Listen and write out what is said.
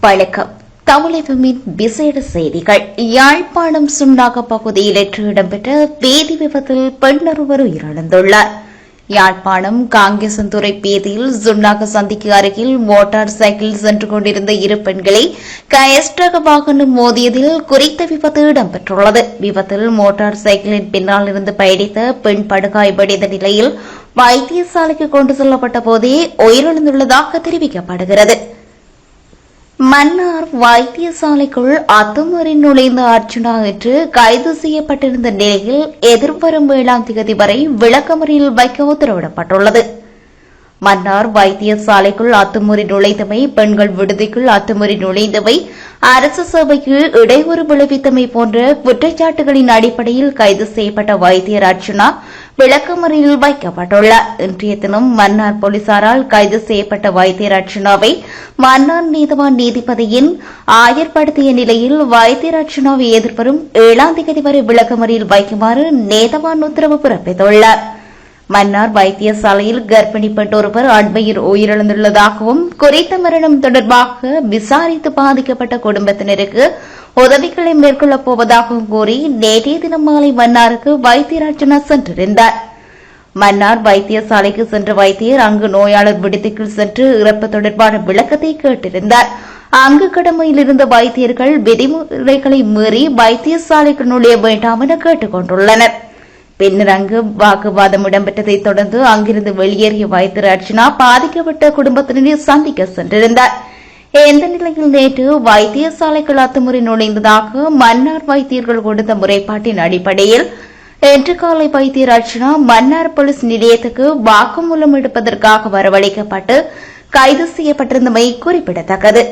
வணக்கம். தமிழகமின் விசேட செய்திகள். யாழ்ப்பாணம் சுண்ணாக பகுதியில் நேற்று இடம்பெற்ற வேதி விபத்தில் பெண்ணொருவர் உயிரிழந்துள்ளார். யாழ்ப்பாணம் காங்கேசந்துறை பேதியில் சுண்ணாக சந்திக்கு அருகில் மோட்டார் சைக்கிள் சென்று கொண்டிருந்த இரு பெண்களை கயஸ்டக வாகனம் மோதியதில் குறித்த விபத்து இடம்பெற்றுள்ளது. விபத்தில் மோட்டார் சைக்கிளின் பின்னால் இருந்து பயணித்த பெண் படுகாயமடைந்த நிலையில் வைத்தியசாலைக்கு கொண்டு செல்லப்பட்ட போதே உயிரிழந்துள்ளதாக தெரிவிக்கப்படுகிறது. மன்னார் வைத்தியசாலைக்குள் அத்துமீறி நுழைந்த அர்ஜுனா என்று கைது செய்யப்பட்டிருந்த நிலையில் எதிர்வரும் ஏழாம் தேதி வரை விளக்கமறியில் வைக்க உத்தரவிடப்பட்டுள்ளது. மன்னார் வைத்தியசாலைக்குள் அத்துமுறை நுழைந்தமை பெண்கள் விடுதிக்குள் அத்துமுறை நுழைந்தவை அரசு சபைக்கு இடையூறு விளைவித்தமை போன்ற குற்றச்சாட்டுகளின் அடிப்படையில் கைது செய்யப்பட்ட வைத்தியர் அர்ஜுனா விளக்கமறியில் வைக்கப்பட்டுள்ளார் இன்றைய தினம் மன்னார் போலீசாரால் கைது செய்யப்பட்ட வைத்திய அர்ச்சுனாவை மன்னார் நீதவான் நீதிபதியின் ஆயர்படுத்திய நிலையில் வைத்திய அர்ச்சுனாவை எதிர்வரும் ஏழாம் தேதி வரை விளக்கமறியில் வைக்குமாறு நீதவான் உத்தரவு பிறப்பித்துள்ளாா் மன்னார் வைத்தியசாலையில் கர்ப்பிணி பெற்றொருவர் ஒருவர் அண்மையில் உயிரிழந்துள்ளதாகவும் குறித்த மரணம் தொடர்பாக விசாரித்து பாதிக்கப்பட்ட குடும்பத்தினருக்கு உதவிகளை மேற்கொள்ளப் போவதாகவும் கூறி நேற்றைய தினம் மாலை மன்னாருக்கு வைத்தியராஜனா சென்றிருந்தார். மன்னார் வைத்தியசாலைக்கு சென்ற வைத்தியர் அங்கு நோயாளர் விடுதிக்குள் சென்று இறப்பு தொடர்பான விளக்கத்தை கேட்டிருந்தார். அங்கு கடமையில் இருந்த வைத்தியர்கள் விதிமுறைகளை மீறி வைத்தியசாலைக்கு நுழைய வேண்டாம் என கேட்டுக் கொண்டுள்ளனா் பின்னர் அங்கு வாக்குவாதம் இடம்பெற்றதைத் தொடர்ந்து அங்கிருந்து வெளியேறிய வைத்தியர் அர்ச்சனா பாதிக்கப்பட்ட குடும்பத்தினரை சந்திக்க சென்றிருந்தார். இந்த நிலையில் நேற்று வைத்தியசாலைகள் அத்துமுறை நுழைந்ததாக மன்னார் வைத்தியர்கள் கொடுத்த முறைப்பாட்டின் அடிப்படையில் இன்று காலை வைத்தியர் அர்ச்சனா மன்னார் போலீஸ் நிலையத்துக்கு வாக்குமூலம் எடுப்பதற்காக வரவழைக்கப்பட்டு கைது செய்யப்பட்டிருந்தமை குறிப்பிடத்தக்கது.